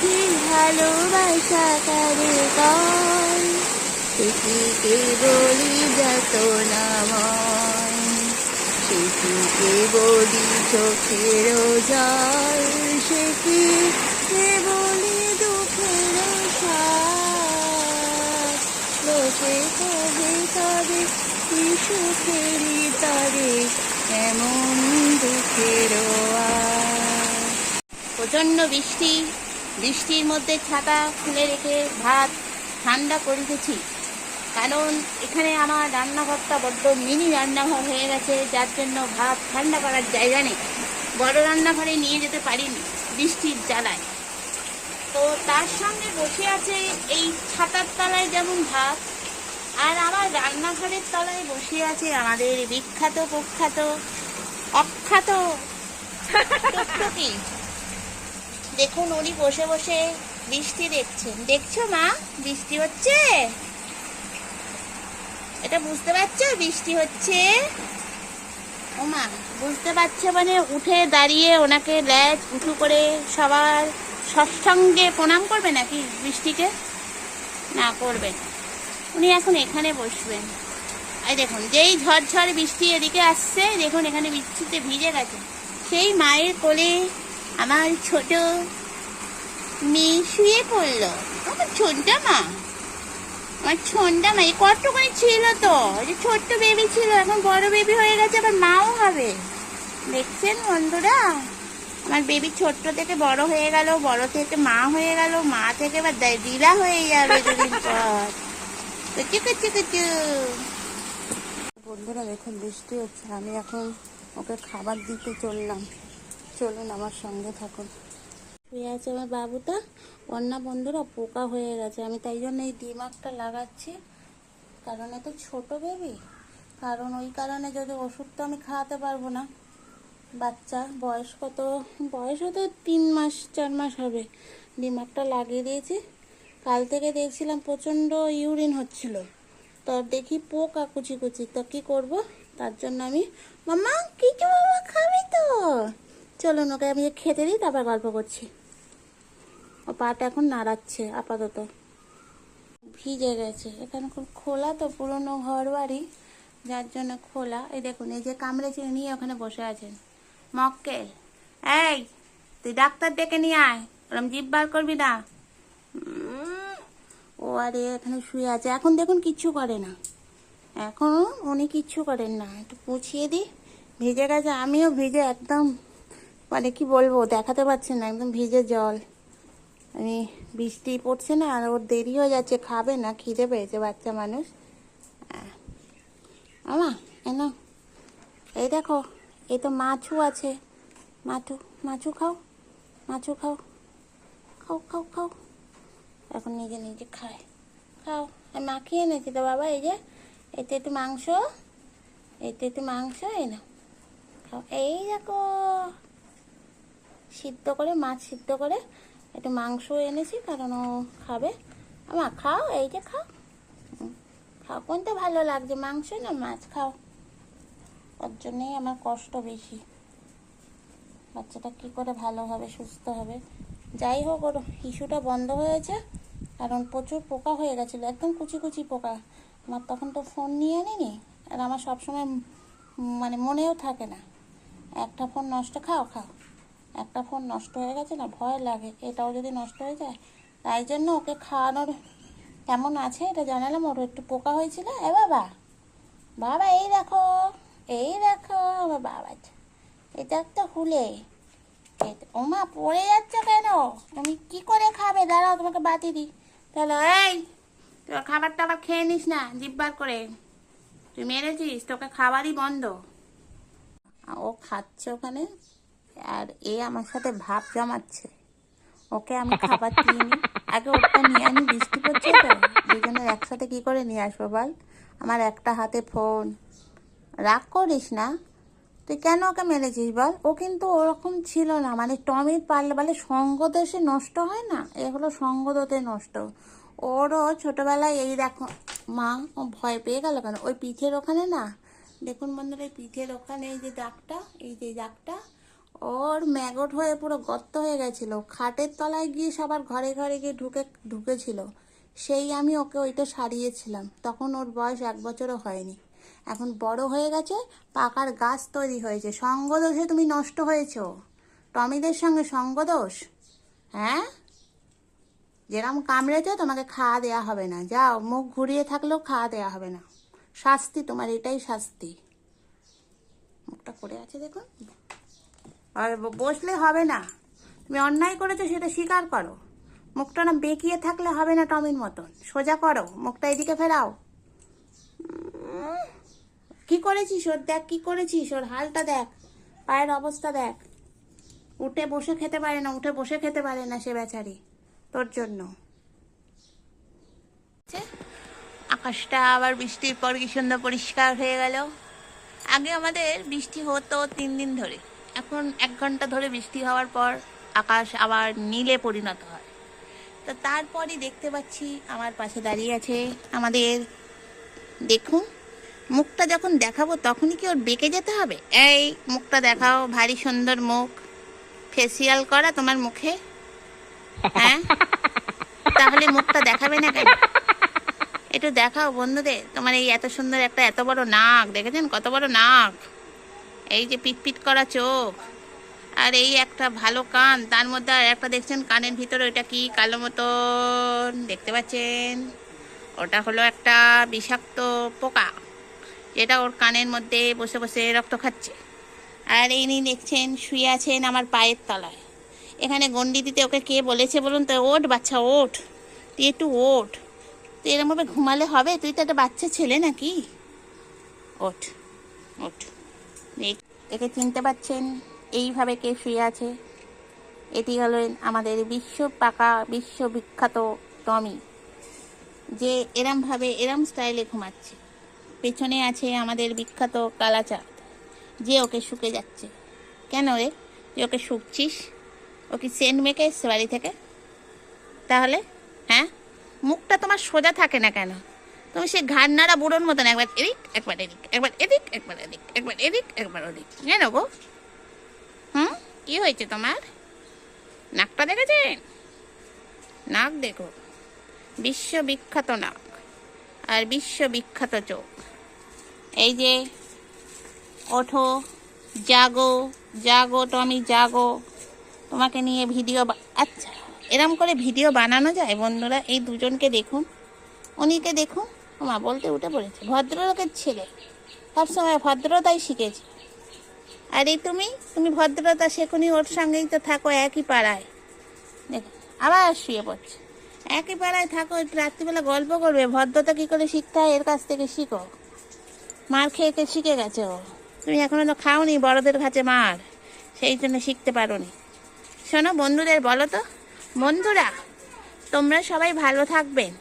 সখী ভালোবাসা কারে কয়? সেটিকে বলি যত নাময়। সেটিকে বলি চোখের জল। সেটিকে বলি দুঃখের লোকে কবে তবে কি সুখেরই তরে এমন দুঃখের প্রচণ্ড বৃষ্টি। বৃষ্টির মধ্যে ছাতা খুলে রেখে ভাত ঠান্ডা করে কারণ এখানে আমার রান্নাঘরটা বড্ড মিনি রান্নাঘর হয়ে গেছে, যার জন্য ভাত ঠান্ডা করার জায়গা নেই। বড় রান্নাঘরে নিয়ে যেতে পারিনি বৃষ্টির জ্বালায়। তো তার সঙ্গে বসে আছে এই ছাতার তলায় যেমন ভাত, আর আমার রান্নাঘরের তলায় বসে আছে আমাদের বিখ্যাত, প্রখ্যাত, অখ্যাত টুকটুকি দেখুন, উনি বসে বসে বৃষ্টি দেখছেন। দেখছ মা? বৃষ্টি হচ্ছে? এটা বুঝতে পারছ? বৃষ্টি হচ্ছে? ও মা, বুঝতে পারছ মানে উঠে দাঁড়িয়ে ওনাকে ল্যাজ উঁচু করে সবার সৎসঙ্গে প্রণাম করবে নাকি বৃষ্টিকে? না করবেন উনি এখন এখানে বসবেন। এই দেখুন, যেই ঝড়ঝড় বৃষ্টি এদিকে আসছে, দেখুন এখানে বৃষ্টিতে ভিজে গেছে। সেই মায়ের কোলে আমার ছোট মেয়ে শুয়ে পড়ল। আমার ছোটটা মা, আমার ছোটটা মা, এই কতটুকুনি ছিল তো যে ছোট্ট বেবি ছিল, এখন বড় বেবি হয়ে গেছে, আবার মাও হবে। দেখছেন বন্ধুরা? আমার বেবি ছোট্ট থেকে বড় হয়ে গেল, বড় থেকে মা হয়ে গেল, মা থেকে এবার দা- দিদা হয়ে যাবে দুদিন পর। কুচু কুচু কুচু। বন্ধুরা, দেখুন, বৃষ্টি হচ্ছে। আমি এখন ওকে খাবার দিতে চললাম। চলুন আমার সঙ্গে থাকুন। শুয়ে আছে আমার বাবুটা। অন্য বন্ধুরা পোকা হয়ে গেছে। আমি তাই জন্য এই ডিমাকটা লাগাচ্ছি। কারণ এত ছোট বেবি কারণ ওই কারণে যদি ওষুধটা আমি খাওয়াতে পারব না। বাচ্চা বয়স কত? বয়স হয়তো তিন মাস, চার মাস হবে। ডিমাকটা লাগিয়ে দিয়েছি। কাল থেকে দেখছিলাম প্রচণ্ড ইউরিন হচ্ছিল। তো দেখি পোকা কুচি কুচি তো কী করব? তার জন্য আমি মামা কিছু তো চলুন, ওকে আমি খেতে দিই, তারপর গল্প করছি। ও পাটা এখন নাড়াচ্ছে, আপাতত। ভিজে গেছে। এখানে খুব খোলা তো, পুরনো ঘর বাড়ি যার জন্য খোলা। এই দেখুন, এই যে কামড়েছে নিয়ে ওখানে বসে আছেন। মক্কেল, এই, তুই ডাক্তার ডেকে নিয়ে আয়। ওরম জিভ বার করবি না। ও আরে, এখানে শুয়ে আছে। এখন দেখুন কিচ্ছু করে না। এখন উনি কিচ্ছু করেন না। একটু পুছিয়ে দিই। ভিজে গেছে, আমিও ভিজে একদম মানে কি বলব, দেখাতে পারছি না, একদম ভিজে জল। আমি বৃষ্টি পড়ছে না, আর ওর দেরি হয়ে যাচ্ছে, খাবে না, খিদে পেয়েছে বাচ্চা মানুষ। আমা এনো এই দেখো, এই তো মাছু আছে। মাছু মাছু খাও মাছু খাও। খাও খাও খাও। এখন নিজে নিজে খায়। খাও আমি মাখিয়ে এনেছি তো বাবা, এই যে? এতে একটু মাংস, এতে একটু মাংস, এই না খাও, এই দেখো। সিদ্ধ করে, মাছ সিদ্ধ করে একটু মাংস এনেছি, কারণ ও খাবে। আমা, খাও, এই যে খাও। খাও, কোনটা ভালো লাগছে, মাংস না মাছ? খাও। ওর জন্যেই আমার কষ্ট বেশি। বাচ্চাটা কি করে ভালো হবে, সুস্থ হবে? যাই হোক, ওর ইস্যুটা বন্ধ হয়েছে, কারণ প্রচুর পোকা হয়ে গেছিল, একদম কুচি কুচি পোকা। আমার তখন তো ফোন নিয়ে আনিনি, আর আমার সবসময় মানে মনেও থাকে না। একটা ফোন নষ্ট, খাও খাও। একটা ফোন নষ্ট হয়ে গেছে না, ভয় লাগে, এটাও যদি নষ্ট হয়ে যায়, তাই জন্য ওকে খাওয়ানোর কেমন আছে এটা জানালাম, ওর একটু পোকা হয়েছিল, এ বাবা বাবা এই দেখো এই দেখো, আমার বাবা, এটা একটা হুলে ওমা পড়ে যাচ্ছে কেন? তুমি কি করে খাবে? দাঁড়াও, তোমাকে বাতি দিই। তাহলে, এই, তোর খাবার টাবার খেয়ে নিস না জিব্বার করে। তুই মেরেছিস, তোকে খাবারই বন্ধ। ও খাচ্ছে ওখানে আর এ আমার সাথে ভাব জমাচ্ছে। ওকে আমি খাবার দিইনি আগে ওটা নিয়ে আমি বৃষ্টি পড়ছে তো, দুজনের একসাথে কি করে নিয়ে আসব বল? আমার একটা হাতে ফোন। রাগ করিস না। তুই কেন ওকে মেরেছিস বল? ও কিন্তু ওরকম ছিল না। মানে টমির পারলে বলে সঙ্গ দেশে নষ্ট হয় না। এ হলো সঙ্গ দোতে নষ্ট। ওরও ছোটবেলায় এই দেখো, মা ও ভয় পেয়ে গেল কেন? ওই পিঠের ওখানে না, দেখুন বন্ধুরা, এই পিঠের ওখানে এই যে দাগটা, এই যে দাগটা ওর ম্যাগট হয়ে পুরো গর্ত হয়ে গেছিল। খাটের তলায় গিয়ে সবার ঘরে ঘরে গিয়ে ঢুকে, ঢুকেছিল। সেই আমি ওকে ওইটা সারিয়েছিলাম। তখন ওর বয়স এক বছরও হয়নি। এখন বড় হয়ে গেছে, পাকার গাছ তৈরি হয়েছে। সঙ্গদোষে তুমি নষ্ট হয়েছো। টমিদের সঙ্গে সঙ্গদোষ? হ্যাঁ? যেরকম কামড়েছো তোমাকে খাওয়া দেওয়া হবে না। যাও, মুখ ঘুরিয়ে থাকলেও খাওয়া দেওয়া হবে না। শাস্তি তোমার, এটাই শাস্তি। মুখটা করে আছে দেখুন। আর বসলে হবে না। তুমি অন্যায় করেছ সেটা স্বীকার করো। মুখটা না বেঁকিয়ে থাকলে হবে না টমির মতন। সোজা করো, মুখটা এদিকে ফেরাও। কি করেছিস ওর? দেখ কি করেছিস ওর? হালটা দেখ, পায়ের অবস্থা দেখ। উঠে বসে খেতে পারে না, উঠে বসে খেতে পারে না সে বেচারি তোর জন্য। আকাশটা আবার বৃষ্টির পর কি সুন্দর পরিষ্কার হয়ে গেল। আগে আমাদের বৃষ্টি হতো তিন দিন ধরে। এখন এক ঘণ্টা ধরে বৃষ্টি হওয়ার পর আকাশ আবার নীলে পরিণত হয়। তো তারপরই দেখতে পাচ্ছি আমার পাশে দাঁড়িয়ে আছে আমাদের, দেখুন, মুখটা যখন দেখাবো তখনই কি ওর বেঁকে যেতে হবে? এই মুখটা দেখাও, ভারী সুন্দর মুখ। ফেসিয়াল করা তোমার মুখে? হ্যাঁ? তাহলে মুখটা দেখাবে না কেন? একটু দেখাও বন্ধুদের, তোমার এই এত সুন্দর একটা, এত বড় নাক, দেখেছেন? কত বড় নাক। এই যে পিটপিট করা চোখ। আর এই একটা ভালো কান, তার মধ্যে আর একটা দেখছেন কানের ভিতরে ওইটা কি কালো মতন? দেখতে পাচ্ছেন? ওটা হলো একটা বিষাক্ত পোকা, যেটা ওর কানের মধ্যে বসে বসে রক্ত খাচ্ছে। আর এই নিয়ে দেখছেন, শুয়ে আছেন আমার পায়ের তলায়। এখানে গন্ডি দিতে ওকে কে বলেছে বলুন তো? ওঠ বাচ্চা, ওঠ। তুই একটু ওঠ। তুই এরমভাবে ঘুমালে হবে? তুই তো একটা বাচ্চা ছেলে নাকি? ওঠ ওঠ। একে চিনতে পাচ্ছেন, এইভাবে কে শুয়ে আছে। এটি হলেন আমাদের বিশ্ব পাকা, বিশ্ববিখ্যাত টমি, যে এরমভাবে এরম স্টাইলে ঘুমাচ্ছে। পেছনে আছে আমাদের বিখ্যাত কালাচাঁদ, যে ওকে শুকে যাচ্ছে। কেন রে? তুই ওকে শুকছিস? ও কি সেন্ট মেকে এসছে বাড়ি থেকে? তাহলে? হ্যাঁ? মুখটা তোমার সোজা থাকে না কেন? তুমি সে ঘাড় নাড়া বুড়োর মতন একবার এদিক একবার এদিক একবার এদিক একবার এদিক একবার এদিক, একবার ওদিক। কেন গো? হুম? কি হয়েছে তোমার? নাকটা দেখেছেন? নাক দেখো। বিশ্ববিখ্যাত নাক আর বিশ্ববিখ্যাত চোখ। এই যে, ওঠো, জাগো জাগো, টমি, জাগো। তোমাকে নিয়ে ভিডিও আচ্ছা এরম করে ভিডিও বানানো যায়? বন্ধুরা, এই দুজনকে দেখুন। উনিকে দেখুন। মা বলতে উঠে পড়েছে, ভদ্রলোকের ছেলে। সবসময় ভদ্রতাই শিখেছে। আর এই তুমি তুমি ভদ্রতা শেখনি, ওর সঙ্গেই তো থাকো একই পাড়ায়। দেখো, আবার শুয়ে পড়ছে। একই পাড়ায় থাকো রাত্রিবেলা গল্প করবে, ভদ্রতা কী করে শিখতে হয়, এর কাছ থেকে শিখো। মার খেয়ে খেয়ে শিখে গেছে ও? তুমি এখনও তো খাওনি, বড়দের কাছে মার। সেই জন্য শিখতে পারোনি। শোনো বন্ধুদের, বলো তো। বন্ধুরা, তোমরা সবাই ভালো থাকবেন।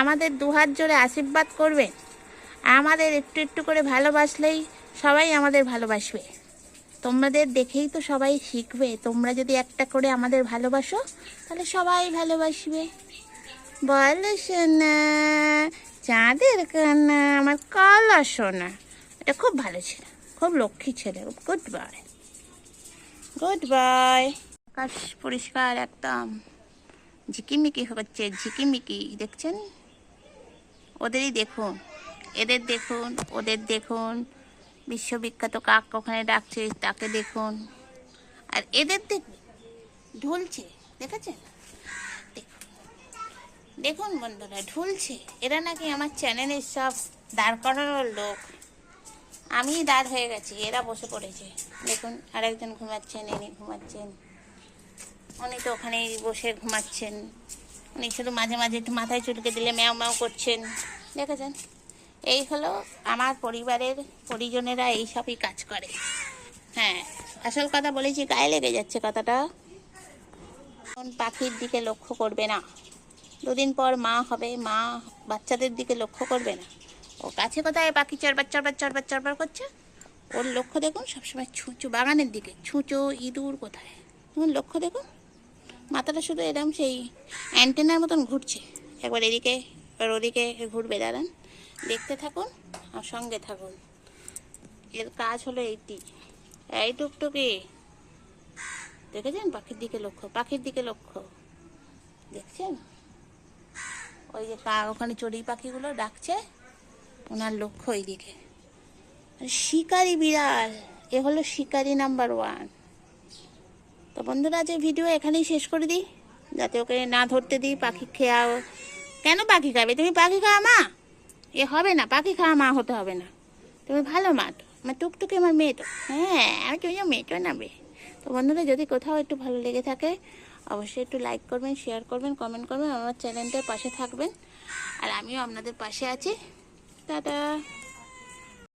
আমাদের দুহাত জোরে আশীর্বাদ করবেন আমাদের একটু একটু করে ভালোবাসলেই সবাই আমাদের ভালোবাসবে। তোমাদের দেখেই তো সবাই শিখবে। তোমরা যদি একটা করে আমাদের ভালোবাসো, তাহলে সবাই ভালোবাসবে। বল সোনা, চাঁদের কান্না, আমার কলা সোনা। এটা খুব ভালো ছেলে, খুব লক্ষ্মী ছেলে। গুড বাই গুড বাই আকাশ পরিষ্কার একদম। ঝিকিমিকি হচ্ছে, ঝিকিমিকি, দেখছেন? ওদেরই দেখুন। এদের দেখুন, ওদের দেখুন। বিশ্ববিখ্যাত কাক ওখানে ডাকছে, তাকে দেখুন। আর এদের দেখুন ঢুলছে, দেখেছেন? দেখুন। বন্ধুরা, ঢুলছে। এরা নাকি আমার চ্যানেলের সব দাঁড় করানোর লোক। আমি দাঁড় হয়ে গেছি, এরা বসে পড়েছে। দেখুন, আরেকজন ঘুমাচ্ছেন, ইনি ঘুমাচ্ছেন। উনি তো ওখানেই বসে ঘুমাচ্ছেন। উনি শুধু মাঝে মাঝে একটু মাথায় চুলকে দিলে ম্যাও ম্যাও করছেন। দেখেছেন? এই হলো আমার পরিবারের পরিজনেরা এই সবই কাজ করে। হ্যাঁ আসল কথা বলেছি, গায়ে লেগে যাচ্ছে কথাটা। কোন পাখির দিকে লক্ষ্য করবে না। দুদিন পর মা হবে, মা বাচ্চাদের দিকে লক্ষ্য করবে না। ও কাছে কোথায় পাখি চরবার চরবার চরবার চরবার করছে? ওর লক্ষ্য দেখুন, সবসময় ছুঁচো, বাগানের দিকে। ছুঁচো, ইঁদুর কোথায়? লক্ষ্য দেখুন। মাথাটা শুধু এরকম সেই অ্যান্টেনার মতন ঘুরছে। একবার এদিকে, এবার ওদিকে ঘুরবে, দাঁড়ান। দেখতে থাকুন আর সঙ্গে থাকুন। এর কাজ হলো এইটি। এই টুকটুকি। দেখেছেন? পাখির দিকে লক্ষ্য, পাখির দিকে লক্ষ্য। দেখছেন? ওই যে কা ওখানে চড়ুই পাখিগুলো ডাকছে, ওনার লক্ষ্য ওইদিকে। শিকারি বিড়াল, এ হলো শিকারি নাম্বার ওয়ান। তো বন্ধুরা, আজ ভিডিও এখানেই শেষ করে দিই। যাতে ওকে না ধরতে দিই, পাখি খেয়াও। কেন পাখি খাবে? তুমি পাখি খাওয়া মা। এ হবে না, পাখি খাওয়া মা হতে হবে না। তুমি ভালো মা তো। আমার টুকটুকি আমার মেয়ে তো। হ্যাঁ আমি তুমি মেয়ে তো নাবে তো বন্ধুরা, যদি কোথাও একটু ভালো লেগে থাকে, অবশ্যই একটু লাইক করবেন শেয়ার করবেন কমেন্ট করবেন, আমার চ্যানেলটার পাশে থাকবেন। আর আমিও আপনাদের পাশে আছি। টাটা।